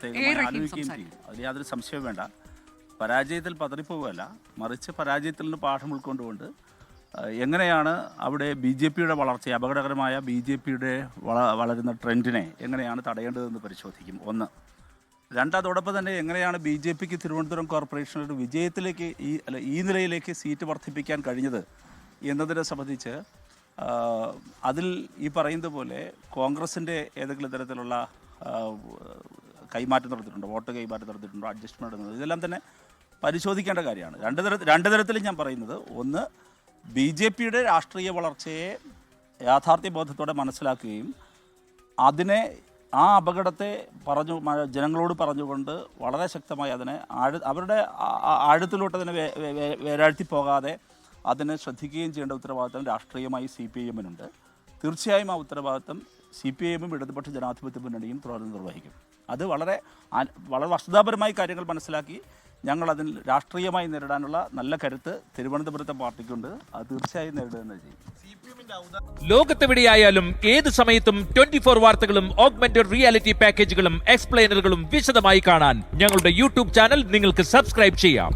പ്രത്യേകമായി ആലോചിക്കുകയും ചെയ്യും. അതിൽ യാതൊരു സംശയവും വേണ്ട. പരാജയത്തിൽ പതറിപ്പോവുകയല്ല. മറിച്ച് പരാജയത്തിൽ നിന്ന് പാഠം ഉൾക്കൊണ്ടുകൊണ്ട് എങ്ങനെയാണ് അവിടെ ബി ജെ പിയുടെ വളർച്ച അപകടകരമായ ബി ജെ പിയുടെ വളരുന്ന ട്രെൻഡിനെ എങ്ങനെയാണ് തടയേണ്ടതെന്ന് പരിശോധിക്കും. ഒന്ന്. രണ്ട് അതോടൊപ്പം തന്നെ എങ്ങനെയാണ് ബി ജെ പിക്ക് തിരുവനന്തപുരം കോർപ്പറേഷൻ ഒരു വിജയത്തിലേക്ക് ഈ അല്ല ഈ നിലയിലേക്ക് സീറ്റ് വർദ്ധിപ്പിക്കാൻ കഴിഞ്ഞത് എന്നതിനെ സംബന്ധിച്ച് അതിൽ ഈ പറയുന്നത് പോലെ കോൺഗ്രസിന്റെ ഏതെങ്കിലും തരത്തിലുള്ള കൈമാറ്റം നടത്തിയിട്ടുണ്ടോ? വോട്ട് കൈമാറ്റം നടത്തിയിട്ടുണ്ടോ? അഡ്ജസ്റ്റ്മെന്റ് നടത്തുന്നത് ഇതെല്ലാം തന്നെ പരിശോധിക്കേണ്ട കാര്യമാണ്. രണ്ട് തര രണ്ട് തരത്തിലും ഞാൻ പറയുന്നത്. ഒന്ന് ബി ജെ പിയുടെ രാഷ്ട്രീയ വളർച്ചയെ യാഥാർത്ഥ്യ ബോധത്തോടെ മനസ്സിലാക്കുകയും അതിനെ ആ അപകടത്തെ പറഞ്ഞു ജനങ്ങളോട് പറഞ്ഞുകൊണ്ട് വളരെ ശക്തമായി അതിനെ ആഴ അവരുടെ ആഴത്തിലോട്ട് അതിനെ വേരാഴ്ത്തി പോകാതെ അതിനെ ശ്രദ്ധിക്കുകയും ചെയ്യേണ്ട ഉത്തരവാദിത്തം രാഷ്ട്രീയമായി സി പി എമ്മിനുണ്ട്. തീർച്ചയായും ആ ഉത്തരവാദിത്തം സി പി എമ്മും ഇടതുപക്ഷ ജനാധിപത്യ മുന്നണിയും തുടർന്ന് നിർവഹിക്കും. അത് വളരെ വളരെ വസ്തുതാപരമായി കാര്യങ്ങൾ മനസ്സിലാക്കി ഞങ്ങൾ അതിൽ രാഷ്ട്രീയമായി നേരിടാനുള്ള നല്ല കരുത്ത് തിരുവനന്തപുരത്തെ പാർട്ടിക്കുണ്ട്. അത് തീർച്ചയായും നേരിടുക തന്നെ ചെയ്യും. ലോകത്തെവിടെയായാലും ഏത് സമയത്തും ട്വന്റി ഫോർ വാർത്തകളും ഓഗ്മെന്റഡ് റിയാലിറ്റി പാക്കേജുകളും എക്സ്പ്ലെയിനറുകളും വിശദമായി കാണാൻ ഞങ്ങളുടെ യൂട്യൂബ് ചാനൽ നിങ്ങൾക്ക് സബ്സ്ക്രൈബ് ചെയ്യാം.